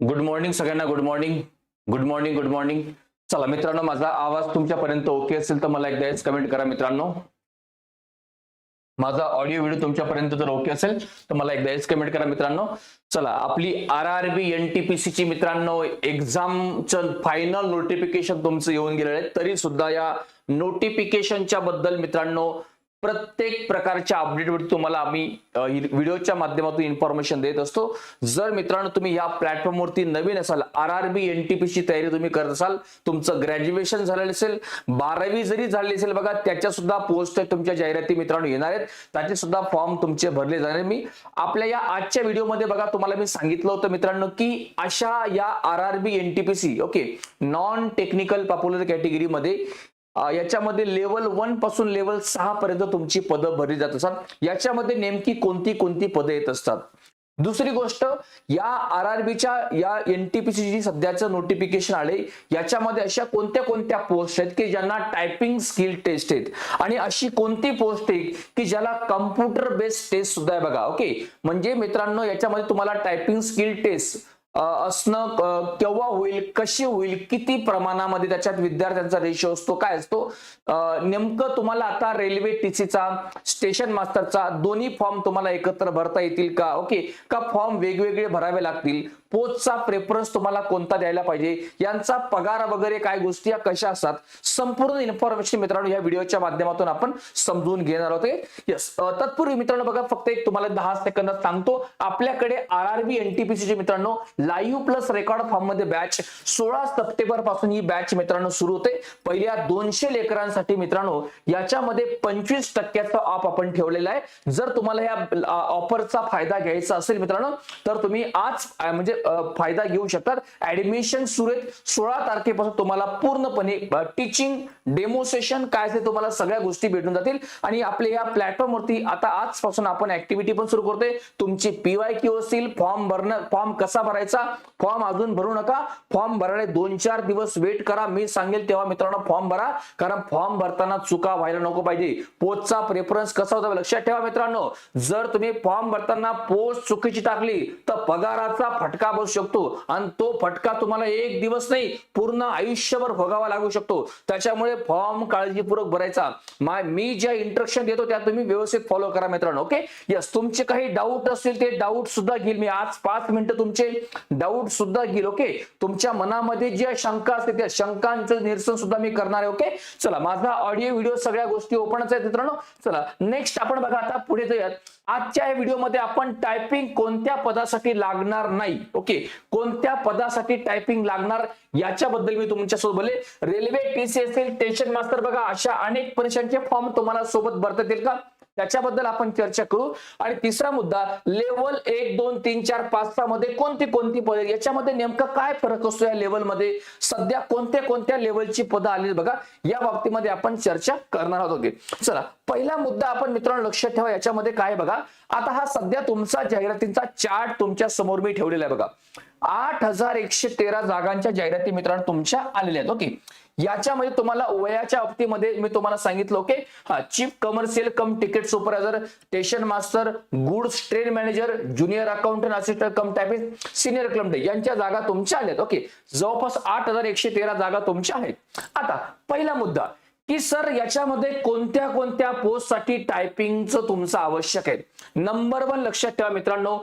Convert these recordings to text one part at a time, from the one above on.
Good morning सगळ्यांना good morning good morning good morning चला मित्रांनो माझा आवाज तुमच्यापर्यंत ओके असेल तर मला एकदा कमेंट करा मित्रांनो. माझा ऑडिओ व्हिडिओ तुमच्यापर्यंत जर ओके असेल तर मला एकदा कमेंट करा मित्रांनो. चला आपली R R B N T P C ची मित्रांनो एक्झामचं फायनल नोटिफिकेशन तुमचं येऊन गेलेलं आहे. तरी सुद्धा या नोटिफिकेशनच्या बद्दल मित्रांनो प्रत्येक प्रकारच्या अपडेटवरती तुम्हाला आम्ही व्हिडिओच्या माध्यमातून इन्फॉर्मेशन देत असतो. जर मित्रांनो तुम्ही या प्लॅटफॉर्मवरती नवीन असाल R R B N T पीची तयारी तुम्ही करत असाल तुमचं ग्रॅज्युएशन झालेलं असेल बारावी जरी झाली असेल बघा त्याच्या सुद्धा पोस्ट तुमच्या जाहिराती मित्रांनो येणार आहेत. त्याचे सुद्धा फॉर्म तुमचे भरले जाणार मी आपल्या या आजच्या व्हिडिओमध्ये बघा तुम्हाला मी सांगितलं होतं मित्रांनो की अशा या R R B N T P C okay non technical popular कॅटेगरीमध्ये याच्यामध्ये लेवल वनपासून लेवल सहा पर्यंत तुमची पदं भरली जात असतात. याच्यामध्ये नेमकी कोणती कोणती पदं येत असतात? दुसरी गोष्ट या आर आर बीच्या या एनटीपीसी जी सध्याचं नोटिफिकेशन आले याच्यामध्ये अशा कोणत्या कोणत्या पोस्ट आहेत की ज्यांना टायपिंग स्किल टेस्ट आहेत? आणि अशी कोणती पोस्ट आहे की ज्याला कम्प्युटर बेस्ड टेस्ट सुद्धा आहे बघा ओके म्हणजे मित्रांनो याच्यामध्ये तुम्हाला टायपिंग स्किल टेस्ट असणं केव्हा होईल कशी होईल किती प्रमाणामध्ये त्याच्यात विद्यार्थ्यांचा रेशो असतो काय असतो? नेमकं तुम्हाला आता रेल्वे टीसीचा स्टेशन मास्टरचा दोन्ही फॉर्म तुम्हाला एकत्र भरता येतील का? ओके का फॉर्म वेगवेगळे भरावे लागतील? पोचचा प्रेफरन्स तुम्हाला कोणता द्यायला पाहिजे? यांचा पगार वगैरे काय गोष्टी या कशा असतात? संपूर्ण इन्फॉर्मेशन मित्रांनो या व्हिडिओच्या माध्यमातून आपण समजून घेणार आहोत. यस तत्पूर्वी मित्रांनो बघा फक्त एक तुम्हाला दहा सेकंदात सांगतो. आपल्याकडे आर आर बी एनटीपीसी चे मित्रांनो लाईव्ह प्लस रेकॉर्ड फॉर्ममध्ये बॅच सोळा सप्टेंबरपासून ही बॅच मित्रांनो सुरू होते. पहिल्या दोनशे लेकरांसाठी मित्रांनो याच्यामध्ये पंचवीस टक्क्याचा ऑफ आपण ठेवलेला आहे. जर तुम्हाला या ऑफरचा फायदा घ्यायचा असेल मित्रांनो तर तुम्ही आज म्हणजे फायदा घेऊ शकतात. ऍडमिशन सुरू आहेत सोळा तारखेपासून तुम्हाला पूर्णपणे टीचिंग डेमोसेशन काय असेल तुम्हाला सगळ्या गोष्टी भेटून जातील. आणि आपल्या या प्लॅटफॉर्मवरती आता आजपासून आपण ऍक्टिव्हिटी पण सुरू करतोय. तुमची पीवाय क्यू असतील फॉर्म भरणं फॉर्म कसा भरायचा फॉर्म अजून भरू नका. फॉर्म भरायला दोन चार दिवस वेट करा. मी सांगेल तेव्हा मित्रांनो फॉर्म भरा. कारण फॉर्म भरताना चुका व्हायला नको पाहिजे. पोस्टचा प्रेफरन्स कसा होता लक्षात ठेवा मित्रांनो. जर तुम्ही फॉर्म भरताना पोस्ट चुकीची टाकली तर पगाराचा फटका बसू शकतो. आणि तो फटका तुम्हाला एक दिवस नाही पूर्ण आयुष्यभर भोगावा लागू शकतो. त्याच्यामुळे फॉर्म काळजीपूर्वक भरायचा. मी ज्या इंट्रक्शन देतो त्या तुम्ही व्यवस्थित फॉलो करा मित्रांनो ओके यस तुमचे काही डाऊट असतील ते डाऊट सुद्धा घेईल. मी आज पाच मिनिटं तुमचे डाऊट सुद्धा घेईल ओके तुमच्या मनामध्ये ज्या शंका असतील त्या शंकांचं निरसन सुद्धा मी करणार आहे ओके चला माझा ऑडिओ व्हिडिओ सगळ्या गोष्टी ओपनच आहेत मित्रांनो. चला नेक्स्ट आपण बघा आता पुढे जाऊयात. आजच्या या व्हिडिओमध्ये आपण टायपिंग कोणत्या पदासाठी लागणार नाही ओके कोणत्या पदासाठी टायपिंग लागणार याच्याबद्दल मी तुमच्यासोबत बोलले. रेल्वे टीसी असेल मास्टर बघा अशा अनेक परीक्षांचे फॉर्म तुम्हाला सोबत भरता येतील का? त्याच्याबद्दल आपण चर्चा करू. आणि तिसरा मुद्दा लेवल एक दोन तीन चार पाच सहा मध्ये कोणती कोणती पदे? याच्यामध्ये नेमकं काय फरक असतो या लेवलमध्ये सध्या कोणत्या कोणत्या लेवलची पदं आली बघा. या बाबतीमध्ये आपण चर्चा करणार आहोत ओके. चला पहिला मुद्दा आपण मित्रांनो लक्षात ठेवा. याच्यामध्ये काय बघा? आता हा सध्या तुमचा जाहिरातींचा चार्ट तुमच्यासमोर मी ठेवलेला आहे बघा. आठ हजार एकशे तेरा जागांच्या जाहिराती मित्रांनो तुमच्या आलेल्या आहेत ओके. याच्यामध्ये तुम्हाला वयाच्या बाबतीमध्ये मी तुम्हाला सांगितलं ओके हा chief commercial cum ticket supervisor station master goods train manager junior accountant assistant cum typist senior clerk यांच्या जागा तुमच्या आल्यात ओके जवळपास आठ हजार एकशे तेरा जागा तुमच्या आहेत. आता पहिला मुद्दा की सर याच्यामध्ये कोणत्या कोणत्या पोस्टसाठी टायपिंगचं तुमचं आवश्यक आहे? नंबर वन लक्षात ठेवा मित्रांनो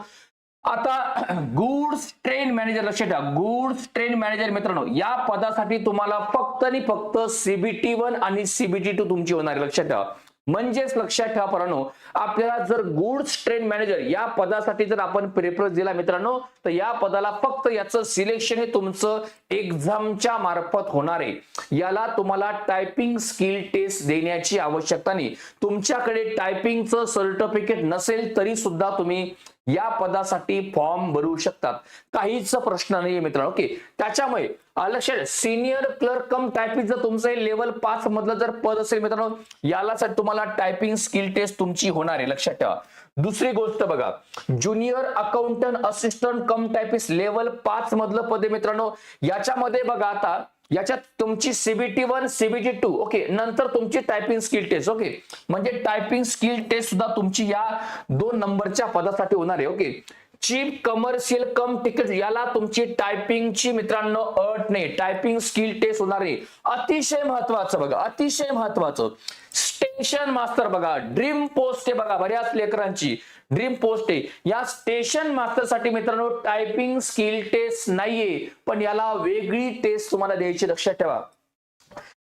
आता गुड्स ट्रेन मॅनेजर लक्षात ठेवा गुड्स ट्रेन मॅनेजर मित्रांनो या पदासाठी तुम्हाला फक्त आणि फक्त सीबीटी वन आणि सीबीटी टू तुमची होणार लक्षात ठेवा म्हणजेच लक्षात ठेवा परानो आपल्याला जर गुड्स ट्रेन मॅनेजर या पदासाठी जर आपण प्रेफरन्स दिला मित्रांनो तर या पदाला फक्त याचं सिलेक्शन हे तुमचं एक्झामच्या मार्फत होणार आहे. याला तुम्हाला टायपिंग स्किल टेस्ट देण्याची आवश्यकता नाही. तुमच्याकडे टायपिंगचं सर्टिफिकेट नसेल तरी सुद्धा तुम्ही या पदासाठी फॉर्म भरू शकतात. काहीच प्रश्न नाहीये मित्रांनो ओके. त्याच्यामुळे लक्षात सिनियर क्लर्क कम टायपिंग जर तुमचं लेवल पाच मधलं जर पद असेल मित्रांनो याला साठी तुम्हाला टायपिंग स्किल टेस्ट तुमची होणार आहे. लक्षात ठेवा. दुसरी गोष्ट बघा. Junior accountant assistant cum typist level पाच मधलं पद आहे मित्रांनो. याच्यामध्ये बघा आता याच्यात तुमची CBT one CBT two okay नंतर तुमची टायपिंग स्किल टेस्ट ओके म्हणजे टायपिंग स्किल टेस्ट सुद्धा तुमची या दोन नंबरच्या पदासाठी होणार आहे okay chief commercial cum ticket याला तुमची टायपिंगची मित्रांनो अट नाही. टायपिंग स्किल टेस्ट होणार नाही अतिशय महत्वाचं बघा अतिशय महत्वाचं. स्टेशन मास्टर बघा ड्रीम पोस्ट आहे बघा बऱ्याच लेकरांची. ड्रीम पोस्ट आहे. या स्टेशन मास्टरसाठी मित्रांनो टायपिंग स्किल टेस्ट नाहीये पण याला वेगळी टेस्ट तुम्हाला द्यायची लक्षात ठेवा.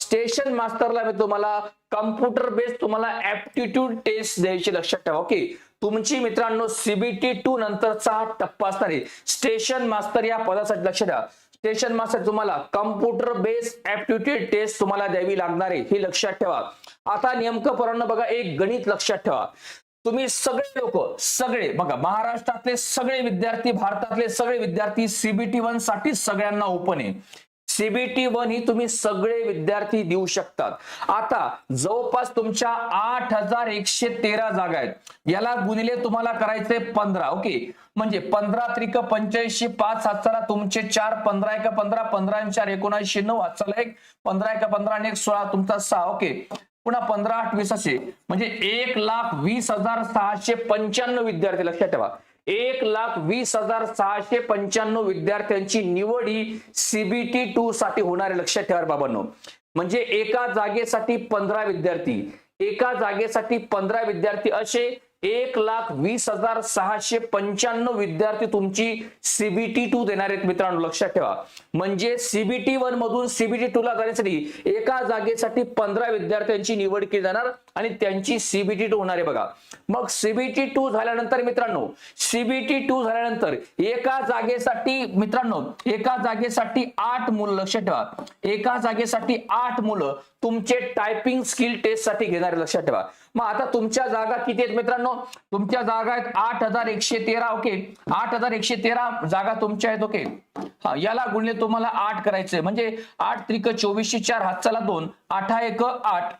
स्टेशन मास्टरला मी तुम्हाला कम्प्युटर बेस्ड तुम्हाला ऍप्टिट्यूड टेस्ट द्यायची लक्षात ठेवा ओके? तुमची मित्रांनो सीबीटी टू नंतरचा हा टप्पा असणार आहे. स्टेशन मास्टर या पदासाठी लक्ष द्या. स्टेशन मास्टर तुम्हाला कम्प्युटर बेस्ड ऍप्टिट्यूड टेस्ट तुम्हाला द्यावी लागणार आहे. हे लक्षात ठेवा. आता नेमकं पोरांना बघा एक गणित लक्षात ठेवा. तुम्ही सगळे लोक सगळे बघा महाराष्ट्रातले सगळे विद्यार्थी भारतातले सगळे विद्यार्थी सीबीटी वनसाठी सगळ्यांना ओपन आहे. सीबीटी वन ही तुम्ही सगळे विद्यार्थी देऊ शकतात. आता जवळपास तुमच्या आठ हजार एकशे तेरा जागा आहेत. याला गुणिले तुम्हाला करायचे पंधरा ओके? म्हणजे पंधरा त्रिक पंच्याऐंशी पाच हाताला तुमचे चार पंधरा एक पंधरा पंधरा चार एकोणऐंशी नऊ हाताला एक पंधरा एक पंधरा आणि एक सोळा तुमचा सहा ओके? पुन्हा पंधरा आठ वीस असे. म्हणजे एक लाख वीस हजार सहाशे पंच्याण्णव विद्यार्थी लक्षात ठेवा. एक लाख वीस हजार सहाशे पंच्याण्णव विद्यार्थ्यांची निवड ही सीबीटी टू साठी होणारे लक्षात ठेवा बाबांनो. म्हणजे एका जागेसाठी पंधरा विद्यार्थी एका जागेसाठी पंधरा विद्यार्थी असे एक लाख वीस हजार सहाशे पंच्याण्णव विद्यार्थी तुमची सीबीटी टू देणार आहेत मित्रांनो लक्षात ठेवा. म्हणजे सीबीटी वन मधून सीबीटी टू ला जाण्यासाठी एका जागेसाठी पंधरा विद्यार्थ्यांची निवड केली जाणार. आणि त्यांची सीबीटी टू होणार आहे बघा. मग सीबीटी टू झाल्यानंतर मित्रांनो सीबीटी टू झाल्यानंतर एका जागेसाठी मित्रांनो एका जागेसाठी आठ मुलं लक्षात ठेवा. एका जागेसाठी आठ मुलं तुमचे टायपिंग स्किल टेस्टसाठी घेणारे लक्षात ठेवा. मग आता तुमच्या जागा किती आहेत मित्रांनो? तुमच्या जागा आहेत आठ हजार एकशे तेरा ओके? आठ हजार एकशे तेरा जागा तुमच्या आहेत ओके? हा याला गुणले तुम्हाला आठ करायचंय. म्हणजे आठ त्रिक चोवीसशे चार हातचाला दोन. आठा एक आठ.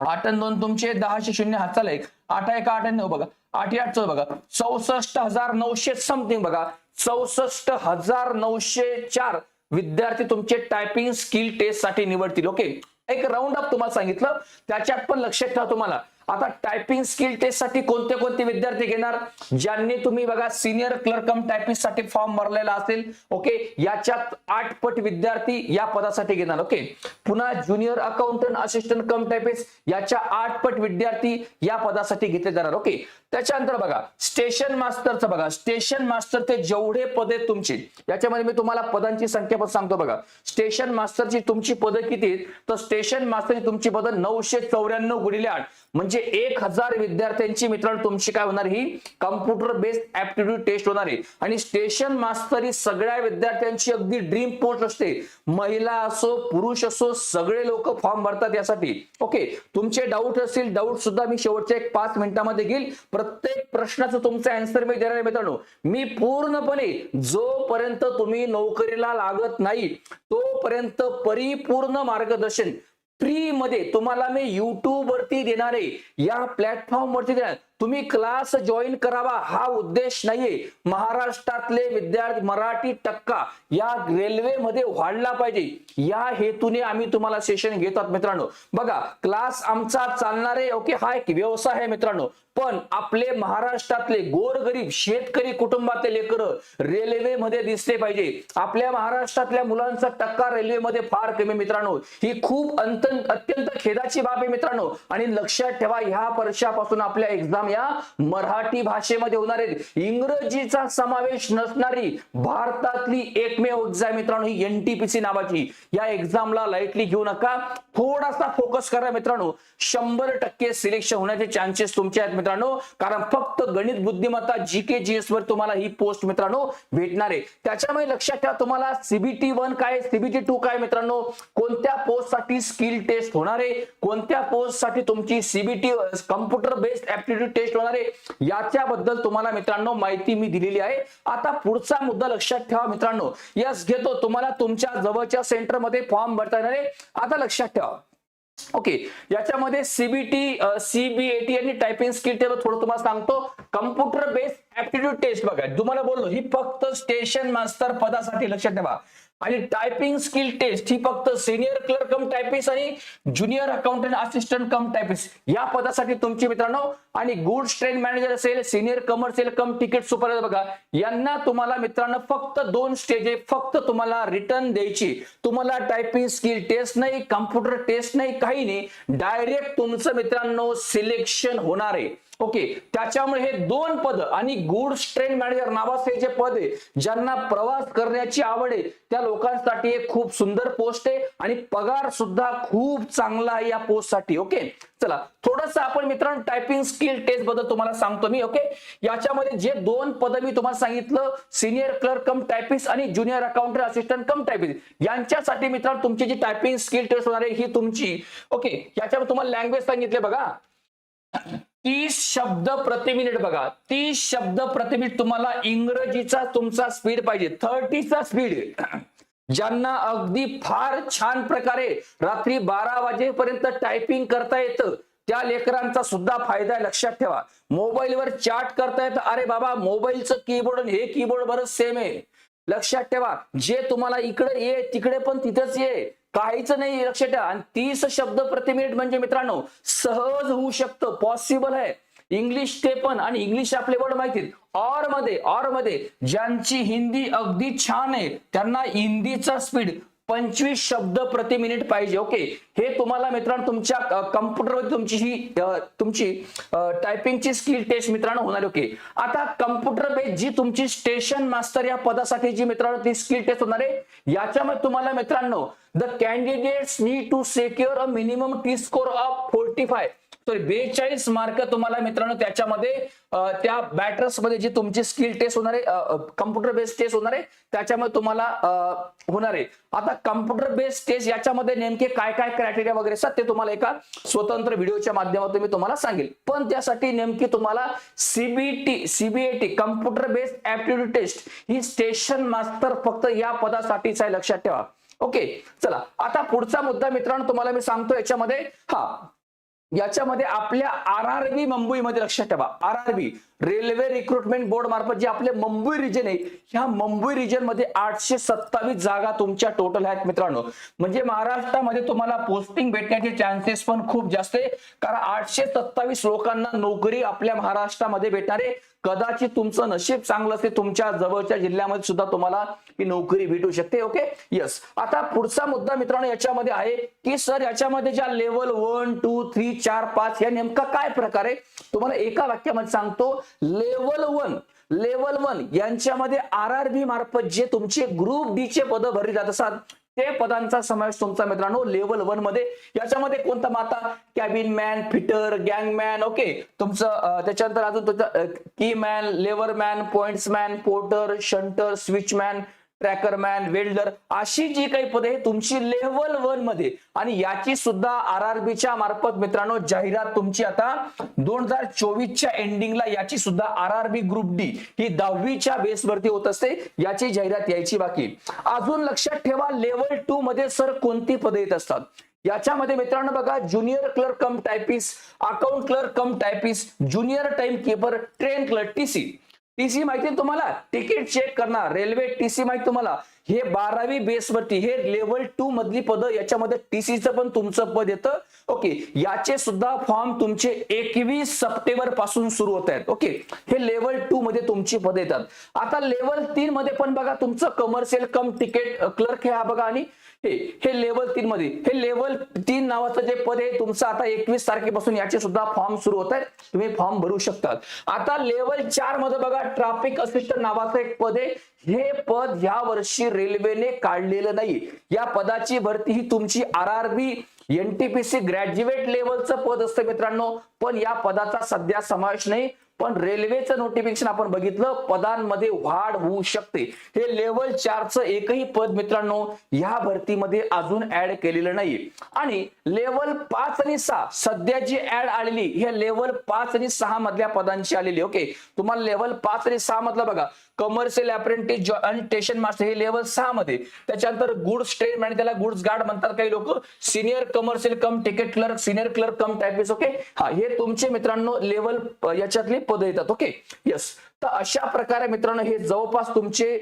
आठ आणि दोन तुमचे दहाशे शून्य हातचाला एक आठ एक आठ आणि नऊ बघा. आठ आठ चौ बघा. चौसष्ट हजार नऊशे समथिंग बघा. चौसष्ट हजार नऊशे चार विद्यार्थी तुमचे टायपिंग स्किल टेस्टसाठी निवडतील ओके एक राऊंड अप तुम्हाला सांगितलं. त्याच्यात पण लक्षात ठेवा तुम्हाला. आता टायपिंग स्किल टेस्टसाठी कोणते कोणते विद्यार्थी घेणार? ज्यांनी तुम्ही बघा सिनियर क्लर्कम कम टायपिस्टसाठी फॉर्म भरलेला असेल ओके याच्यात आठ पट विद्यार्थी या पदासाठी घेणार ओके पुन्हा junior accountant assistant cum typist याच्या आठ पट विद्यार्थी या पदासाठी घेतले जाणार ओके त्याच्यानंतर बघा स्टेशन मास्टरचं बघा स्टेशन मास्टर ते जेवढे पद आहेत तुमची याच्यामध्ये मी तुम्हाला पदांची संख्या पण सांगतो बघा. स्टेशन मास्टरची तुमची पदं किती आहेत? तर स्टेशन मास्टरची तुमची पदं नऊशे चौऱ्याण्णव गुणिले आठ. म्हणजे म्हणजे एक हजार विद्यार्थ्यांची मित्रांनो तुमची काय होणार? ही कम्प्युटर बेस्ड ऍप्टिट्यूड टेस्ट होणार आहे. आणि स्टेशन मास्टर ही सगळ्या विद्यार्थ्यांची अगदी ड्रीम पोस्ट असते. महिला असो पुरुष असो सगळे लोक फॉर्म भरतात यासाठी. ओके तुमचे डाऊट असतील डाऊट सुद्धा मी शेवटच्या एक पाच मिनिटांमध्ये घेईल. प्रत्येक प्रश्नाचं तुमचं अँसर मी देणार आहे मित्रांनो. मी पूर्णपणे जोपर्यंत तुम्ही नोकरीला लागत नाही तोपर्यंत परिपूर्ण मार्गदर्शन फ्रीमध्ये तुम्हाला मी युट्यूब वरती देणार आहे. या प्लॅटफॉर्म वरती देणार. तुम्ही क्लास जॉईन करावा हा उद्देश नाहीये. महाराष्ट्रातले विद्यार्थी मराठी टक्का या रेल्वेमध्ये वाढला पाहिजे. या हेतूने आम्ही तुम्हाला सेशन घेतात मित्रांनो. बघा क्लास आमचा चालणारे ओके हा एक व्यवसाय आहे मित्रांनो. पण आपले महाराष्ट्रातले गोरगरीब शेतकरी कुटुंबातले लेकर रेल्वेमध्ये दिसले पाहिजे. आपल्या महाराष्ट्रातल्या मुलांचा टक्का रेल्वेमध्ये फार कमी मित्रांनो. ही खूप अंत अत्यंत खेदाची बाब आहे मित्रांनो. आणि लक्षात ठेवा ह्या वर्षापासून आपल्या एक्झाम या मराठी भाषेमध्ये होणार आहेत इंग्रजीचा समावेश नसणारी भारतातली एकमेव एक्झाम मित्रांनो ही एनटीपीसी नावाची. या एक्झामला लाईटली घेऊ नका. थोडासा फोकस करा मित्रांनो. शंभर टक्के सिलेक्शन होण्याचे चान्सेस तुमचे आहेत मित्रांनो. कारण फक्त गणित बुद्धिमत्ता जी के जी एस वर तुम्हाला ही पोस्ट मित्रांनो भेटणार आहे. त्याच्यामुळे लक्षात ठेवा तुम्हाला सीबीटी वन काय सीबीटी टू काय मित्रांनो? कोणत्या पोस्टसाठी स्किल टेस्ट होणार आहे? कोणत्या पोस्टसाठी तुमची CBT computer based aptitude test होणार आहे. याच्याबद्दल तुम्हाला मित्रांनो माहिती मी दिलेली आहे. आता पुढचा मुद्दा लक्षात ठेवा मित्रांनो. यस घेतो. तुम्हाला तुमच्या जवळच्या सेंटरमध्ये फॉर्म भरता येणार आहे. आता लक्षात ठेवा. ओके. याच्यामध्ये सीबीटी सीबीएटी आणि टायपिंग स्किल टेबल थोडं तुम्हाला सांगतो. कम्प्युटर बेस्ड ऍप्टिट्यूड टेस्ट बघा. तुम्हाला बोललो ही फक्त स्टेशन मास्टर पदासाठी लक्षात ठेवा. आणि टायपिंग स्किल टेस्ट ही फक्त सिनियर क्लर्क कम टायपिस्ट आणि junior accountant assistant cum typist या पदासाठी तुमचे मित्रांनो आणि गुड्स ट्रेन मॅनेजर असेल senior commercial cum ticket super बघा यांना तुम्हाला मित्रांनो फक्त दोन स्टेज आहे. फक्त तुम्हाला रिटर्न द्यायची. तुम्हाला टायपिंग स्किल टेस्ट नाही कम्प्युटर टेस्ट नाही काही नाही. डायरेक्ट तुमचं मित्रांनो सिलेक्शन होणार आहे. ओके त्याच्यामुळे हे दोन पद आणि गुड्स ट्रेन मॅनेजर नावाचे जे पद आहे ज्यांना प्रवास करण्याची आवड आहे त्या लोकांसाठी एक खूप सुंदर पोस्ट आहे आणि पगार सुद्धा खूप चांगला आहे या पोस्टसाठी ओके? चला थोडस आपण मित्रांनो टायपिंग स्किल टेस्टबद्दल तुम्हाला सांगतो मी ओके? याच्यामध्ये जे दोन पद मी तुम्हाला सांगितलं सिनियर क्लर्क कम टायपिस्ट आणि junior accountant assistant cum typist यांच्यासाठी मित्रांनो तुमची जी टायपिंग स्किल टेस्ट होणार आहे ही तुमची ओके? याच्यामध्ये तुम्हाला लँग्वेज सांगितले बघा. तीस शब्द प्रति मिनिट बघा. तीस शब्द प्रति मिनिट तुम्हाला इंग्रजीचा तुमचा स्पीड पाहिजे. थर्टीचा स्पीड ज्यांना अगदी फार छान प्रकारे रात्री बारा वाजेपर्यंत टायपिंग करता येतं त्या लेकरांचा सुद्धा फायदा आहे, लक्षात ठेवा. मोबाईलवर चॅट करता येतं. अरे बाबा मोबाईलचं कीबोर्ड हे कीबोर्ड बरंच सेम आहे. लक्षात ठेवा. जे तुम्हाला इकडे ये तिकडे पण तिथंच ये. काहीच नाही लक्षात ठेवा आणि तीस शब्द प्रति मिनिट म्हणजे मित्रांनो सहज होऊ शकतं पॉसिबल आहे. इंग्लिश ते पण आणि इंग्लिश आपले वर्ड माहिती ऑरमध्ये ऑरमध्ये ज्यांची हिंदी अगदी छान आहे त्यांना हिंदीचा स्पीड पंचवीस शब्द प्रति मिनिट पाहिजे ओके हे तुम्हाला मित्रांनो तुमच्या कम्प्युटरवर तुमची ही तुमची टायपिंगची स्किल टेस्ट मित्रांनो होणार ओके आता कम्प्युटर बेस जी तुमची स्टेशन मास्टर या पदासाठी जी मित्रांनो ती स्किल टेस्ट होणार आहे याच्यामध्ये तुम्हाला मित्रांनो the candidates need to secure a minimum T score of forty five sorry बेचाळीस मार्क तुम्हाला मित्रांनो त्याच्यामध्ये त्या बॅटर्समध्ये जी तुमची स्किल टेस्ट होणार आहे कम्प्युटर बेस्ड टेस्ट होणार आहे त्याच्यामध्ये तुम्हाला होणार आहे. आता कम्प्युटर बेस्ड टेस्ट याच्यामध्ये नेमके काय काय क्रायटेरिया वगैरे असतात ते तुम्हाला एका स्वतंत्र व्हिडिओच्या माध्यमातून मी तुम्हाला सांगेल. पण त्यासाठी नेमकी तुम्हाला CBT CBAT computer based aptitude test ही स्टेशन मास्टर फक्त या पदासाठीच आहे लक्षात ठेवा. ओके चला. आता पुढचा मुद्दा मित्रांनो तुम्हाला मी सांगतो याच्यामध्ये. हा याच्यामध्ये आपल्या आर आर बी मुंबईमध्ये लक्षात ठेवा. R R B railway recruitment board मार्फत जे आपले मुंबई रिजन आहे ह्या मुंबई रिजनमध्ये आठशे सत्तावीस जागा तुमच्या टोटल आहेत मित्रांनो. म्हणजे महाराष्ट्रामध्ये तुम्हाला पोस्टिंग भेटण्याचे चान्सेस पण खूप जास्त आहे. कारण आठशे सत्तावीस लोकांना नोकरी आपल्या महाराष्ट्रामध्ये भेटणार आहे. कदाचित तुमचं नशीब चांगलं असते तुमच्या जवळच्या जिल्ह्यामध्ये सुद्धा तुम्हाला ही नोकरी भेटू शकते ओके यस आता पुढचा मुद्दा मित्रांनो याच्यामध्ये आहे की सर याच्यामध्ये ज्या लेवल वन टू थ्री चार पाच या नेमका काय प्रकार आहे? तुम्हाला एका वाक्यामध्ये सांगतो लेवल वन लेवल वन यांच्यामध्ये आर आर बी मार्फत जे तुमचे ग्रुप डी चे पद भरली जात असतात ते पदांचा समावेश तुमचा मित्रांनो लेवल वनमध्ये. याच्यामध्ये कोणता माता कॅबिन मॅन फिटर गँग मॅन ओके तुमचं त्याच्यानंतर अजून तुमचं की man lever man points man porter shunter switch man trackman welder अशी जी काही पदे तुमची लेवल वनमध्ये. आणि याची सुद्धा आर आर बीच्या मार्फत मित्रांनो जाहिरात तुमची आता दोन हजार चोवीसच्या एंडिंगला याची सुद्धा R R B group D ही दहावीच्या बेसवरती होत असते. याची जाहिरात यायची बाकी. अजून लक्षात ठेवा लेवल टू मध्ये सर कोणती पदे येत असतात? याच्यामध्ये मित्रांनो बघा junior clerk cum typist account clerk cum typist junior time keeper train clerk TC TC माहिती तुम्हाला? तिकीट चेक करणार. रेल्वे टीसी माहिती तुम्हाला. हे बारावी बेसवरती हे लेवल टू मधली पद याच्यामध्ये टीसीचं पण तुमचं पद येतं. ओके याचे सुद्धा फॉर्म तुमचे एकवीस सप्टेंबरपासून सुरू होत आहेत. ओके हे लेवल टू मध्ये तुमची पद येतात. आता लेवल तीन मध्ये पण बघा तुमचं कमर्शियल कम तिकीट क्लर्क हे हा बघा आणि हे हे लेवल तीन मध्ये हे लेवल तीन नावाचं जे पद आहे तुमचं आता एकवीस तारखेपासून याचे सुद्धा फॉर्म सुरू होत आहेत. तुम्ही फॉर्म भरू शकतात. आता लेवल चारमध्ये बघा ट्राफिक असिस्टंट नावाचं एक पद आहे. हे पद या वर्षी रेल्वेने काढलेलं नाही. या पदाची भरती ही तुमची R R B NTPC graduate लेवलचं पद असतं मित्रांनो. पण या पदाचा सध्या समावेश नाही. पण रेल्वेचं नोटिफिकेशन आपण बघितलं पदांमध्ये वाढ होऊ शकते. हे लेवल चारचं एकही पद मित्रांनो या भरतीमध्ये अजून ऍड केलेलं नाही आणि लेवल पाच आणि सहा सध्या जी ऍड आलेली हे लेवल पाच आणि सहा मधल्या पदांची आलेली ओके तुम्हाला लेवल पाच आणि सहा मधलं बघा. कमर्शियल अप्रेंटिस आणि स्टेशन मास्टर हे लेवल सहा मध्ये. त्याच्यानंतर गुड्स ट्रेन आणि त्याला गुड्स गार्ड म्हणतात काही लोक. Senior commercial cum ticket clerk senior clerk cum typist okay हा हे तुमचे मित्रांनो लेवल याच्यातले पद येतात ओके येस तर अशा प्रकारे मित्रांनो हे जवळपास तुमचे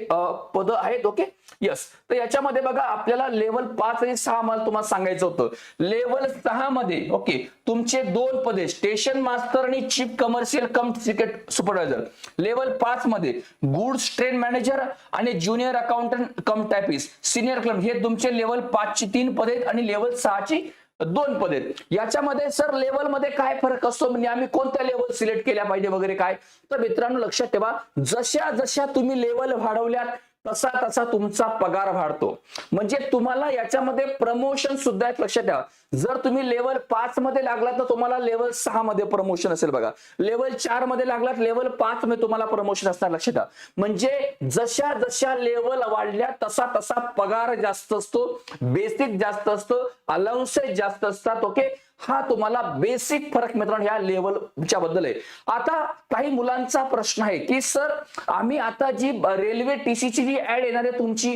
पद आहेत ओके? यस तर याच्यामध्ये बघा आपल्याला लेवल पाच आणि सहा मला तुम्हाला सांगायचं होतं. लेवल सहा मध्ये ओके तुमचे दोन पदे स्टेशन मास्टर आणि chief commercial cum secret supervisor level पाच मध्ये गुड्स ट्रेन मॅनेजर आणि junior accountant cum typist senior clerk हे तुमचे लेवल पाचची तीन पदे आणि लेवल सहाची दोन पद आहेत. याच्यामध्ये सर लेवलमध्ये काय फरक असतो? म्हणजे आम्ही कोणत्या लेवल सिलेक्ट केल्या पाहिजे वगैरे काय? तर मित्रांनो लक्षात ठेवा जशा जशा तुम्ही लेवल वाढवल्यात तसा तसा तुमचा पगार वाढतो. म्हणजे तुम्हाला याच्यामध्ये प्रमोशन सुद्धा लक्षात ठेवा. जर तुम्ही लेवल पाच मध्ये लागलात तर तुम्हाला लेवल सहा मध्ये प्रमोशन असेल बघा. लेवल चारमध्ये लागलात लेवल पाच मध्ये तुम्हाला प्रमोशन असणार लक्षात ठेवा. म्हणजे जशा जशा लेवल वाढल्या तसा तसा पगार जास्त असतो बेसिक जास्त असतं अलाउन्सेस जास्त असतात ओके हा तुम्हाला बेसिक फरक मित्रांनो या लेवलच्या बद्दल आहे. आता काही मुलांचा प्रश्न आहे की सर आम्ही आता जी रेल्वे टीसीची जी ऍड येणार आहे तुमची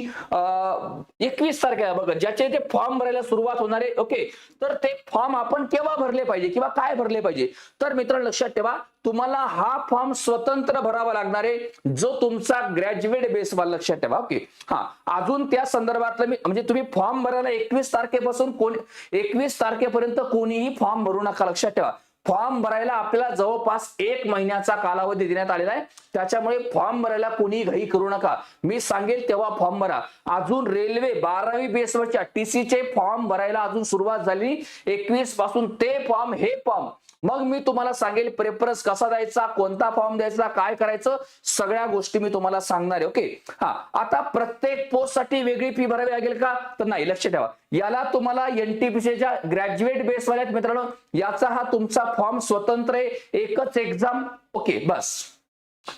एकवीस तारखेला बघा ज्याचे ते फॉर्म भरायला सुरुवात होणार आहे ओके तर ते फॉर्म आपण केव्हा भरले पाहिजे किंवा काय भरले पाहिजे? तर मित्रांनो लक्षात ठेवा तुम्हाला हा फॉर्म स्वतंत्र भरावा लागणार आहे जो तुमचा ग्रॅज्युएट बेस वाला लक्षात ठेवा ओके? हा अजून त्या संदर्भातलं मी म्हणजे तुम्ही फॉर्म भरायला एकवीस तारखेपासून कोण एकवीस तारखेपर्यंत कोणीही फॉर्म भरू नका लक्षात ठेवा. फॉर्म भरायला आपल्याला जवळपास एक महिन्याचा कालावधी देण्यात आलेला आहे. त्याच्यामुळे फॉर्म भरायला कोणी घाई करू नका. मी सांगेल तेव्हा फॉर्म भरा. अजून रेल्वे बारावी बेसवरच्या टीसीचे फॉर्म भरायला अजून सुरुवात झाली. एकवीसपासून ते फॉर्म हे फॉर्म. मग मी तुम्हाला सांगेल प्रेफरन्स कसा द्यायचा कोणता फॉर्म द्यायचा काय करायचं सगळ्या गोष्टी मी तुम्हाला सांगणार आहे ओके हा आता प्रत्येक पोस्टसाठी वेगळी फी भरावी लागेल का? तर नाही लक्ष ठेवा. याला तुम्हाला एनटीपीसीच्या ग्रॅज्युएट बेस वाल्यात मित्रांनो याचा हा तुमचा फॉर्म स्वतंत्र आहे एकच एक्झाम ओके बस.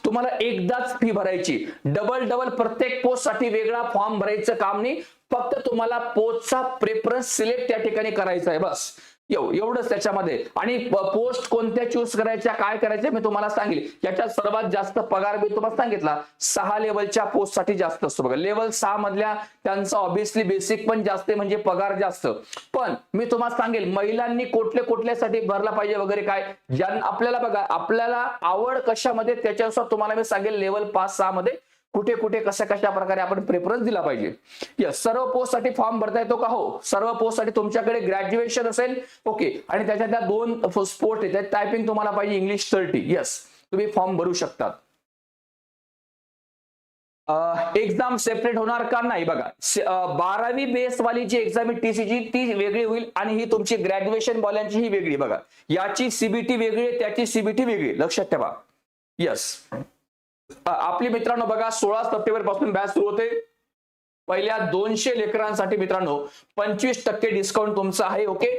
तुम्हाला एकदाच फी भरायची. डबल डबल प्रत्येक पोस्टसाठी वेगळा फॉर्म भरायचं काम नाही. फक्त तुम्हाला पोस्टचा प्रेफरन्स सिलेक्ट त्या ठिकाणी करायचा आहे बस. एव- एवढंच त्याच्यामध्ये. आणि पोस्ट कोणत्या चूज करायच्या काय करायच्या मी तुम्हाला सांगेल. याच्यात सर्वात जास्त पगार मी तुम्हाला सांगितला सहा लेवलच्या पोस्टसाठी जास्त असतो बघा. लेवल सहा मधल्या त्यांचा ऑब्विसली बेसिक पण जास्त म्हणजे पगार जास्त. पण मी तुम्हाला सांगेल महिलांनी कुठल्या कुठल्यासाठी भरला पाहिजे वगैरे काय ज्यांना आपल्याला बघा आपल्याला आवड कशामध्ये त्याच्यानुसार तुम्हाला मी सांगेल लेवल पाच सहा मध्ये कुठे कुठे कशा कशा प्रकारे आपण प्रेफरन्स दिला पाहिजे. यस सर्व पोस्टसाठी फॉर्म भरता येतो का? हो. सर्व पोस्टसाठी तुमच्याकडे ग्रॅज्युएशन असेल ओके आणि त्याच्यात त्या दोन स्पोर्ट आहेत टायपिंग तुम्हाला पाहिजे इंग्लिश थर्टी येस तुम्ही फॉर्म भरू शकतात. एक्झाम सेपरेट होणार का? नाही बघा. बारावी बेस वाली जी एक्झाम आहे टीसीची ती वेगळी होईल आणि ही तुमची ग्रॅज्युएशन वाल्यांची ही वेगळी बघा याची सीबीटी वेगळी त्याची सीबीटी वेगळी लक्षात ठेवा. येस आपली मित्रांनो बघा सोळा सप्टेंबरपासून बॅच सुरू होते. पहिल्या दोनशे लेकरांसाठी मित्रांनो पंचवीस टक्के डिस्काउंट तुमचा आहे ओके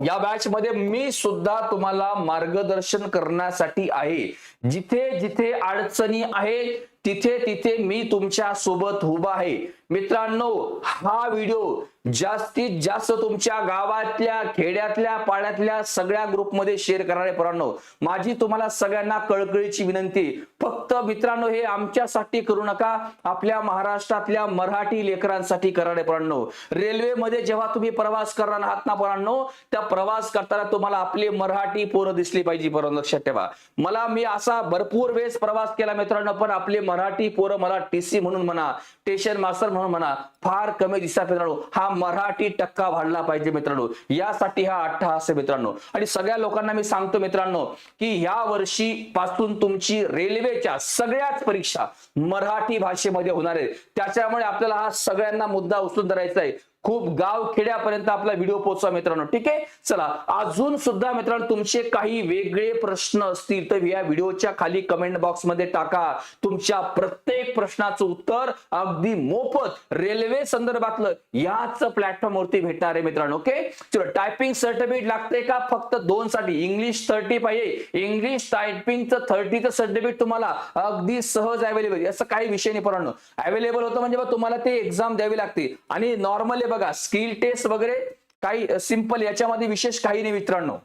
या बॅच मध्ये मी सुद्धा तुम्हाला मार्गदर्शन करण्यासाठी आहे. जिथे जिथे अडचणी आहे तिथे तिथे मी तुमच्यासोबत उभा आहे. मित्रांनो हा व्हिडिओ जास्तीत जास्त तुमच्या गावातल्या खेड्यातल्या पाड्यातल्या सगळ्या ग्रुपमध्ये शेअर करणारे पोरांनो. माझी तुम्हाला सगळ्यांना कळकळीची विनंती फक्त मित्रांनो हे आमच्यासाठी करू नका. आपल्या महाराष्ट्रातल्या मराठी लेकरांसाठी करणारे पोरांनो. रेल्वेमध्ये जेव्हा तुम्ही प्रवास करणार आहात ना पोरांनो त्या प्रवास करताना तुम्हाला आपली मराठी पोरं दिसली पाहिजे पोरं लक्षात ठेवा. मला मी असा भरपूर वेळेस प्रवास केला मित्रांनो पण आपले मराठी पोरं मला टीसी म्हणून म्हणा स्टेशन मास्टर म्हणून म्हणा फार कमी दिसतात मित्रांनो. हा मराठी टक्का वाढला पाहिजे मित्रांनो. यासाठी हा अट्टहास आहे मित्रांनो. आणि सगळ्या लोकांना मी सांगतो मित्रांनो की या वर्षी पासून तुमची रेल्वेच्या सगळ्याच परीक्षा मराठी भाषेमध्ये होणार आहे त्याच्यामुळे आपल्याला हा सगळ्यांना मुद्दा उचलून धरायचा आहे. खूप गाव खेड्यापर्यंत आपला व्हिडिओ पोहोचवा मित्रांनो ठीक आहे? चला अजून सुद्धा मित्रांनो तुमचे काही वेगळे प्रश्न असतील तर या व्हिडिओच्या खाली कमेंट बॉक्समध्ये टाका. तुमच्या प्रत्येक प्रश्नाचं उत्तर अगदी मोफत रेल्वे संदर्भातलं याच प्लॅटफॉर्म वरती भेटणार आहे मित्रांनो ओके चलो टायपिंग सर्टिफिकेट लागते का? फक्त दोन साठी. इंग्लिश थर्टी पाहिजे. इंग्लिश टायपिंगचं थर्टीचं सर्टिफिकेट तुम्हाला अगदी सहज अवेलेबल असं काही विषय नाही पोरांनो. अवेलेबल होतं म्हणजे तुम्हाला ते एक्झाम द्यावी लागते. आणि नॉर्मल बघा स्किल टेस्ट वगैरे काही सिंपल याच्यामध्ये विशेष काही नाही मित्रांनो.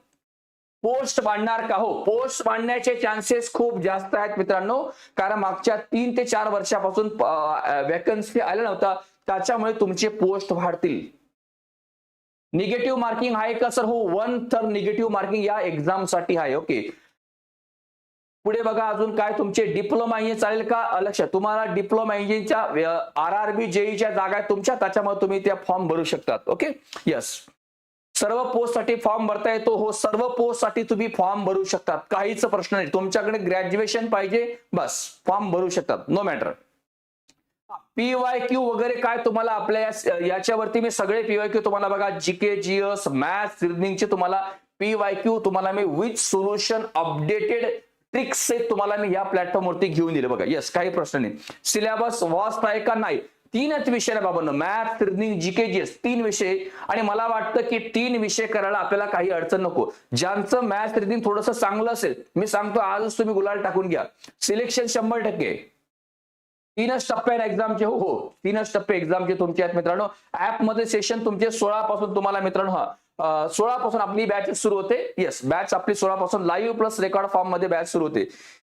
पोस्ट पाडणार का? हो पोस्ट पाडण्याचे चान्सेस खूप जास्त आहेत मित्रांनो. कारण मागच्या तीन ते चार वर्षापासून वॅकन्सी आल्या नव्हता. त्याच्यामुळे तुमचे पोस्ट वाढतील. निगेटिव्ह मार्किंग आहे का सर हो वन थर्ड निगेटिव्ह मार्किंग या एक्झामसाठी आहे ओके पुढे बघा अजून काय तुमचे डिप्लोमा इंजिन चालेल का? लक्ष तुम्हाला डिप्लोमा इंजिनच्या आर आर बी जेईच्या जागा तुमच्या त्याच्यामध्ये तुम्ही त्या फॉर्म भरू शकतात ओके यस सर्व पोस्टसाठी फॉर्म भरता येतो हो सर्व पोस्टसाठी तुम्ही फॉर्म भरू शकतात. काहीच प्रश्न नाही तुमच्याकडे ग्रॅज्युएशन पाहिजे बस फॉर्म भरू शकतात नो मॅटर पीवाय क्यू वगैरे काय तुम्हाला आपल्या याच्यावरती मी सगळे पीवाय क्यू तुम्हाला बघा जीके जीएस मॅथ्स रिजनिंगचे तुम्हाला पीवाय क्यू तुम्हाला मी विथ सोल्युशन अपडेटेड ट्रिक्स तुम्हाला मी या प्लॅटफॉर्मवरती घेऊन दिले. बघा येस काही प्रश्न नाही. सिलेबस वास्ट आहे का नाही? तीनच विषय ना बाबांनो. मॅथ रिजनिंग जी जीएस तीन विषय. आणि मला वाटतं की तीन विषय करायला आपल्याला काही अडचण नको. ज्यांचं मॅथ रिजनिंग थोडंसं चांगलं असेल मी सांगतो आजच तुम्ही गुलाल टाकून घ्या. सिलेक्शन शंभर टक्के. तीनच टप्पे आहेत एक्झामचे हो हो. तीनच टप्पे एक्झामचे तुमचे आहेत मित्रांनो. ऍपमध्ये सेशन तुमचे सोळा पासून तुम्हाला मित्रांनो हा सोळा पासून आपली बॅच सुरू होते. येस बॅच आपली सोळा पासून लाईव्ह प्लस रेकॉर्ड फॉर्ममध्ये बॅच सुरू होते.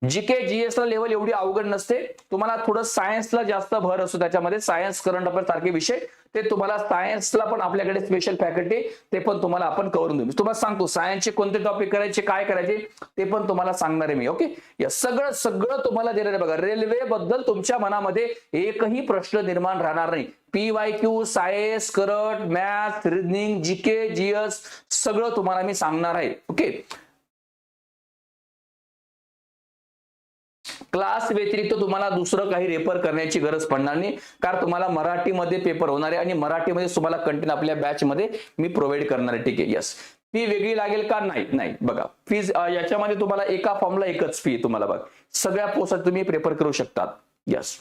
जीके जीएस ला लेवल एवढी अवघड नसते. तुम्हाला थोडं सायन्सला जास्त भर असतो त्याच्यामध्ये. सायन्स करंट अफेअर सारखे विषय. ते तुम्हाला सायन्सला पण आपल्याकडे स्पेशल फॅकल्टी ते पण तुम्हाला आपण करून देऊ. तुम्हाला सांगतो सायन्सचे कोणते टॉपिक करायचे काय करायचे ते पण तुम्हाला सांगणार आहे मी ओके या सगळं सगळं तुम्हाला देणार आहे बघा. रेल्वे बद्दल तुमच्या मनामध्ये एकही प्रश्न निर्माण राहणार नाही. P Y Q science current math reasoning GK GS सगळं तुम्हाला मी सांगणार आहे. ओके? क्लास व्यतिरिक्त तुम्हाला दुसरं काही रेफर करण्याची गरज पडणार नाही कारण तुम्हाला मराठीमध्ये पेपर होणार आहे आणि मराठीमध्ये तुम्हाला कंटेंट आपल्या बॅच मध्ये मी प्रोव्हाइड करणार आहे. ठीक आहे? यस फी वेगळी लागेल का? नाही. नाही. बघा फीज याच्यामध्ये तुम्हाला एका फॉर्मला एकच फी तुम्हाला बघ. सगळ्या पोस्ट तुम्ही प्रेफर करू शकतात. Yes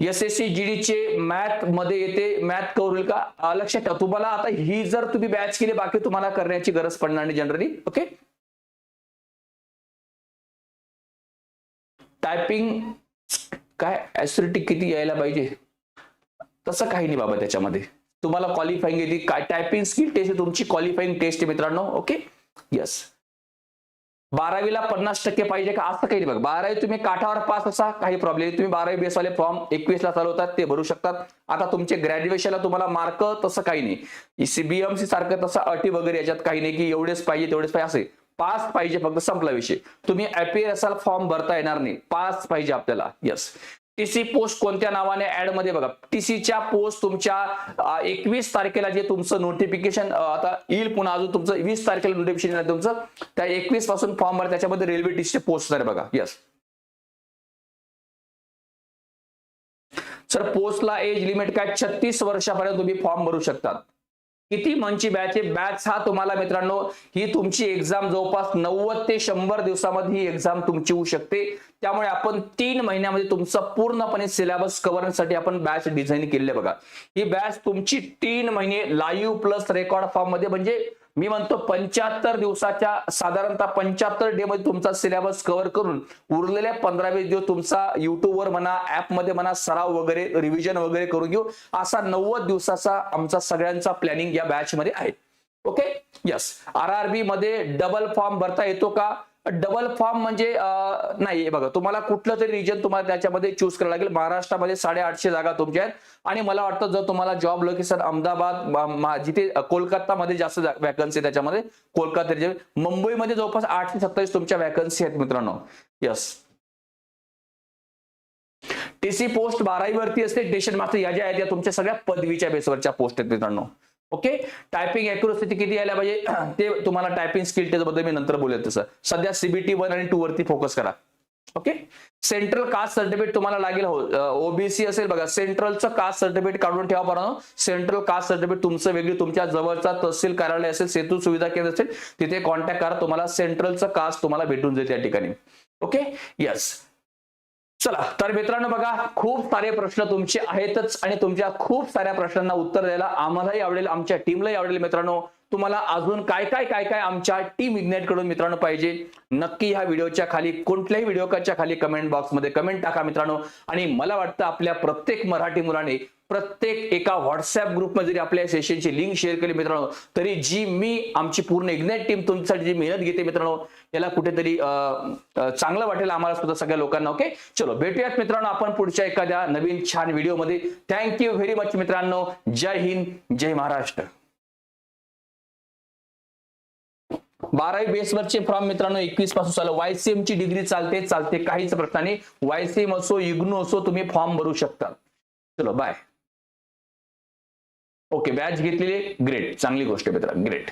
S S C GD चे मॅथमध्ये येते. मॅथ कव्हर का? लक्षात ठेवा. तुम्हाला आता ही जर तुम्ही बॅच केली बाकी तुम्हाला करण्याची गरज पडणार नाही जनरली ओके टायपिंग काय? ऍसिडिटी किती यायला पाहिजे? तसं काही नाही बाबा त्याच्यामध्ये. तुम्हाला क्वालिफाईंग येते. काय? टायपिंग स्किल टेस्ट तुमची. क्वालिफाईंग टेस्ट मित्रांनो. ओके येस बारावीला पन्नास टक्के पाहिजे का? असं काही नाही बारावी तुम्ही काठावर पास असा काही प्रॉब्लेम तुम्ही बारावी बेस वाले फॉर्म एकवीस ला चालवतात ते भरू शकतात. आता तुमचे ग्रॅज्युएशनला तुम्हाला मार्क तसं काही नाही. सीबीएमसी सारखं तसं अटी वगैरे याच्यात काही नाही की एवढेच पाहिजे तेवढेच पाहिजे. असे पास पाहिजे फक्त संपला विषय. तुम्ही अपियर असाल फॉर्म भरता येणार नाही. पास पाहिजे आपल्याला. येस टीसी पोस्ट कोणत्या नावाने ऍडमध्ये बघा. टीसीच्या पोस्ट तुमच्या एकवीस तारखेला जे तुमचं नोटिफिकेशन आता येईल पुन्हा अजून तुमचं वीस तारखेला नोटिफिकेशन आहे तुमचं त्या एकवीसपासून फॉर्म भर त्याच्यामध्ये रेल्वे टीसीचे पोस्ट आहे बघा. येस सर पोस्टला एज लिमिट काय? छत्तीस वर्षापर्यंत तुम्ही फॉर्म भरू शकतात. किती मंची बॅच आहे? बॅच हा तुम्हाला मित्रांनो ही तुमची एक्झाम जवळपास नव्वद ते शंभर दिवसामध्ये ही एक्झाम तुमची होऊ शकते. त्यामुळे आपण तीन महिन्यामध्ये तुमचा पूर्णपणे सिलेबस कव्हरसाठी आपण बॅच डिझाईन केलेले बघा. ही बॅच तुमची तीन महिने लाईव्ह प्लस रेकॉर्ड फॉर्ममध्ये म्हणजे मी म्हणतो पंच्याहत्तर दिवसाच्या साधारणतः पंच्याहत्तर डे मध्ये तुमचा सिलेबस कव्हर करून उरलेल्या पंधरा वीस दिवस तुमचा युट्यूबवर म्हणा ऍपमध्ये म्हणा सराव वगैरे रिव्हिजन वगैरे करून घेऊ. असा नव्वद दिवसाचा आमचा सगळ्यांचा प्लॅनिंग या बॅच मध्ये आहे. Okay yes R R B मध्ये डबल फॉर्म भरता येतो का? डबल फॉर्म म्हणजे नाही बघा तुम्हाला कुठलं तरी रिजन तुम्हाला त्याच्यामध्ये चूज करावं लागेल. महाराष्ट्रामध्ये साडेआठशे जागा तुमच्या आहेत. आणि मला वाटतं जर तुम्हाला जॉब लोकेशन अहमदाबाद जिथे कोलकातामध्ये जास्त वॅकन्सी त्याच्यामध्ये कोलकाता मुंबईमध्ये जवळपास आठशे सत्तावीस तुमच्या वॅकन्सी आहेत मित्रांनो. यस टीसी पोस्ट बारावीवरती असते स्टेशन मास्टर या ज्या आहेत या तुमच्या सगळ्या पदवीच्या बेसवरच्या पोस्ट आहेत मित्रांनो. ओके टायपिंग अॅक्युरसी किती यायला पाहिजे? ते तुम्हाला टायपिंग स्किल त्याच्याबद्दल बद्दल मी नंतर बोलेल तसं. सध्या सीबीटी वन आणि टू वरती फोकस करा. ओके सेंट्रल कास्ट सर्टिफिकेट तुम्हाला लागेल हो. ओबीसी असेल बघा. सेंट्रलचं कास्ट सर्टिफिकेट काढून ठेवा बरं सेंट्रल कास्ट सर्टिफिकेट तुमचं वेगळी तुमच्या जवळचा तहसील कार्यालय असेल सेतू सुविधा केंद्र असेल तिथे कॉन्टॅक्ट करा. तुम्हाला सेंट्रलचं कास्ट तुम्हाला भेटून जाईल त्या ठिकाणी. ओके यस चला तर मित्रांनो बघा खूप सारे प्रश्न तुमचे आहेतच आणि तुमच्या खूप साऱ्या प्रश्नांना उत्तर द्यायला आम्हालाही आवडेल आमच्या टीमलाही आवडेल मित्रांनो. तुम्हाला अजून काय काय काय काय आमच्या टीम इग्नेटकडून मित्रांनो पाहिजे? नक्की ह्या व्हिडिओच्या खाली कोणत्याही व्हिडिओच्या खाली कमेंट बॉक्समध्ये कमेंट टाका मित्रांनो. आणि मला वाटतं आपल्या प्रत्येक मराठी मुलाने प्रत्येक एका व्हॉट्सअप ग्रुपमध्ये जरी आपल्या सेशनची लिंक शेअर केली मित्रांनो तरी जी मी आमची पूर्ण इग्नेट टीम तुमच्यासाठी जी मेहनत घेते मित्रांनो याला कुठेतरी चांगलं वाटेल आम्हाला सुद्धा सगळ्या लोकांना ओके चलो भेटूयात मित्रांनो आपण पुढच्या एखाद्या नवीन छान व्हिडिओमध्ये थँक्यू व्हेरी मच मित्रांनो. जय हिंद जय महाराष्ट्र. बारावी बेसवरचे फॉर्म मित्रांनो एकवीसपासून चालू. वायसीएम ची डिग्री चालते चालते काहीच प्रश्न नाही. वायसीएम असो इग्नू असो तुम्ही फॉर्म भरू शकता. चलो बाय ओके बॅच घेतलेली ग्रेट चांगली गोष्ट मित्रा ग्रेट